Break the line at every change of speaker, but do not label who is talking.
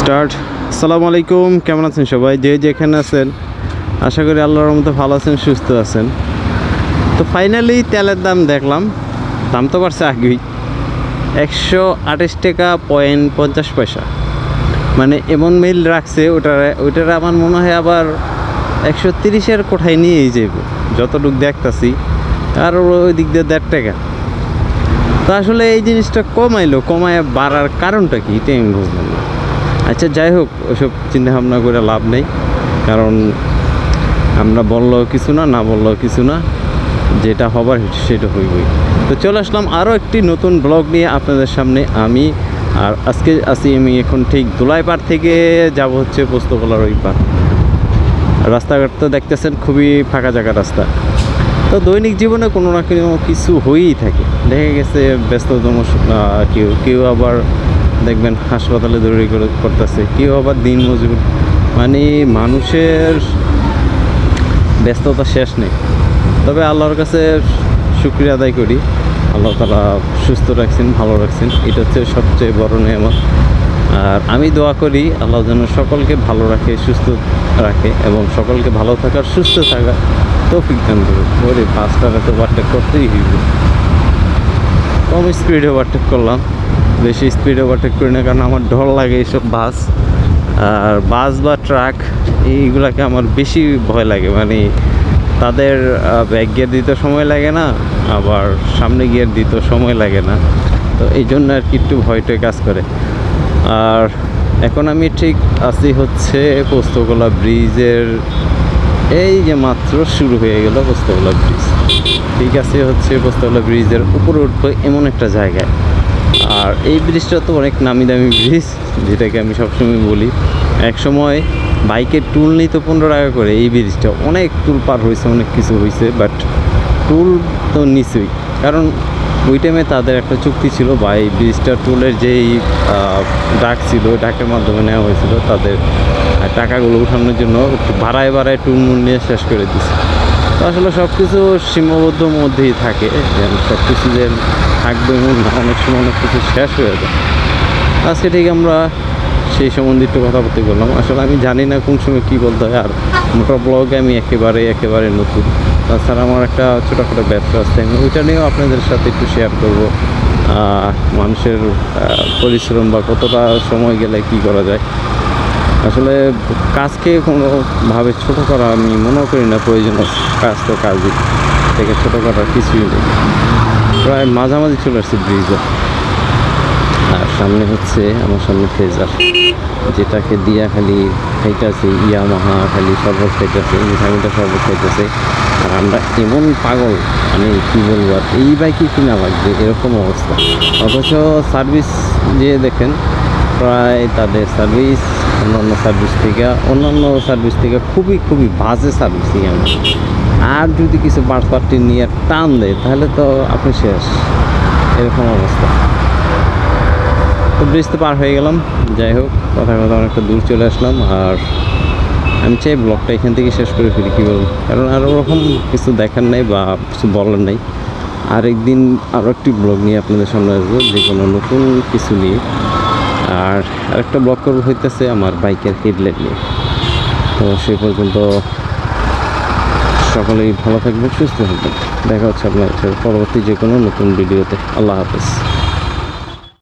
Start. আসসালামু আলাইকুম, কেমন আছেন সবাই? যে যেখানে আছেন, আশা করি আল্লাহর মতো ভালো আছেন, সুস্থ আছেন। তো ফাইনালি তেলের দাম দেখলাম, দাম তো বাড়ছে আগেই। একশো আঠাশ টাকা পয়েন্ট পঞ্চাশ পয়সা। মানে এমন মিল রাখছে, ওটার ওইটার আমার মনে হয় আবার একশো তিরিশের কোঠায় নিয়েই যাইব, যতটুক দেখতাছি। আর ওই দিক দিয়ে দেড় টাকা। তো আসলে এই জিনিসটা কমাইলো কমায় বাড়ার কারণটা কি এটাই আমি বুঝলাম না। আচ্ছা যাই হোক, ওসব চিন্তা ভাবনা করে লাভ নেই। কারণ আমরা বললেও কিছু না না বললেও কিছু না। যেটা হবার সেটা হইবই। তো চলে আসলাম আরও একটি নতুন ব্লগ নিয়ে আপনাদের সামনে আমি। আর আজকে আসি আমি এখন ঠিক দোলাইপাড় থেকে যাব হচ্ছে পোস্তকলার ওই পার রাস্তাঘাট তো দেখতেছেন, খুবই ফাঁকা জায়গা রাস্তা। তো দৈনিক জীবনে কোনো না কোনো কিছু হয়েই থাকে। দেখা গেছে ব্যস্ততম কেউ কেউ আবার দেখবেন, হাসপাতালে দৌড়ি করে করতেছে। কেউ আবার দিন মজুর মানে মানুষের ব্যস্ততা শেষ নেই। তবে আল্লাহর কাছে শুক্রিয়া আদায় করি। আল্লাহ তালা সুস্থ রাখছেন, ভালো রাখছেন। এটা হচ্ছে সবচেয়ে বড় নিয়ামত। আর আমি দোয়া করি, আল্লাহ যেন সকলকে ভালো রাখে, সুস্থ রাখে এবং সকলকে ভালো থাকার, সুস্থ থাকার তৌফিক দান করুন ওরে পাঁচটার তো ওভারটেক করতেই হইব। কম স্পিডে ওভারটেক করলাম। বেশি স্পিডে ওভারটেক করি না, কারণ আমার ডর লাগে এইসব বাস। আর বাস বা ট্রাক এইগুলাকে আমার বেশি ভয় লাগে। মানে তাদের ব্যাক গিয়ার দিতে সময় লাগে না, আবার সামনে গিয়ার দিতে সময় লাগে না। তো এই জন্য আর কি একটু ভয়টাই কাজ করে। আর এখন আমি ঠিক আছি হচ্ছে পোস্তগোলা ব্রিজের, এই যে মাত্র শুরু হয়ে গেল পোস্তগোলা ব্রিজ। ঠিক আছে হচ্ছে পোস্তগোলা ব্রিজের উপরে উঠবো এমন একটা জায়গায়। আর এই ব্রিজটা তো অনেক নামি দামি ব্রিজ যেটাকে আমি সবসময় বলি। এক সময় বাইকের টুল নিত পনেরো টাকা করে, এই ব্রিজটা অনেক টুল পার হয়েছে, অনেক কিছু হয়েছে বাট টুল তো নিশ্চয়ই কারণ ওই টাইমে তাদের একটা চুক্তি ছিল, বা এই ব্রিজটা টুলের যেই ডাক ছিল ডাকের মাধ্যমে নেওয়া হয়েছিল, তাদের টাকাগুলো উঠানোর জন্য ভাড়ায় ভাড়ায় টুল নিয়ে শেষ করে দিচ্ছে আসলে সব কিছু সীমাবদ্ধ মধ্যেই থাকে। সব কিছু যে থাকবে এমন না, অনেক সময় অনেক কিছু শেষ হয়ে যায়। আজকে ঠিক আমরা সেই সম্বন্ধে একটু কথা বলতে বললাম আসলে আমি জানি না কোন সময় কী বলতে হয়, আর মোটর ব্লগে আমি একেবারে একেবারে নতুন। তাছাড়া আমার একটা ছোটোখাটো ব্যবসা আছে, আমি ওইটা নিয়েও আপনাদের সাথে একটু শেয়ার করব। মানুষের পরিশ্রম বা কতটা সময় গেলে কি করা যায়। আসলে কাজকে কোনোভাবে ছোট করা আমি মনে করি না, প্রয়োজন কাজ তো কাজই। থেকে ছোট করার কিছুই নেই। প্রায় মাঝামাঝি চলে আসছে ব্রিজে। আর সামনে হচ্ছে আমার সামনে ফেজার। যেটাকে দিয়া খালি খাইতেছে, ইয়ামাহা খালি শরবত খাইতেছে মিঠামিটা শরবত খাইতেছে। আর আমরা এমন পাগল মানে কী বলব, আর এই বাইকই কিনা লাগবে, এরকম অবস্থা। অথচ সার্ভিস যে দেখেন প্রায় তাদের সার্ভিস অন্যান্য সার্ভিস থেকে, অন্যান্য সার্ভিস থেকে খুবই খুবই বাজে সার্ভিসিং আমরা আর যদি কিছু পার্ট পার্টি নিয়ে টান দেয়, তাহলে তো আপনি শেষ। এরকম অবস্থা। তো তো পার হয়ে গেলাম। যাই হোক কথা কথা অনেকটা দূর চলে আসলাম। আর আমি চাই ব্লগটা এখান থেকে শেষ করে ফেলি কী বলব? কারণ আর ওরকম কিছু দেখার নেই বা কিছু বলার নেই। আরেকদিন আরও একটি ব্লগ নিয়ে আপনাদের সামনে আসব, যে কোনো নতুন কিছু নিয়ে। আর আরেকটা ব্লগ করব হইতেছে আমার বাইকের হেডলাইট নিয়ে। তো সেই পর্যন্ত সকলেই ভালো থাকবেন, সুস্থ থাকবেন। দেখা হচ্ছে আপনার পরবর্তী যে কোনো নতুন ভিডিওতে। আল্লাহ হাফেজ।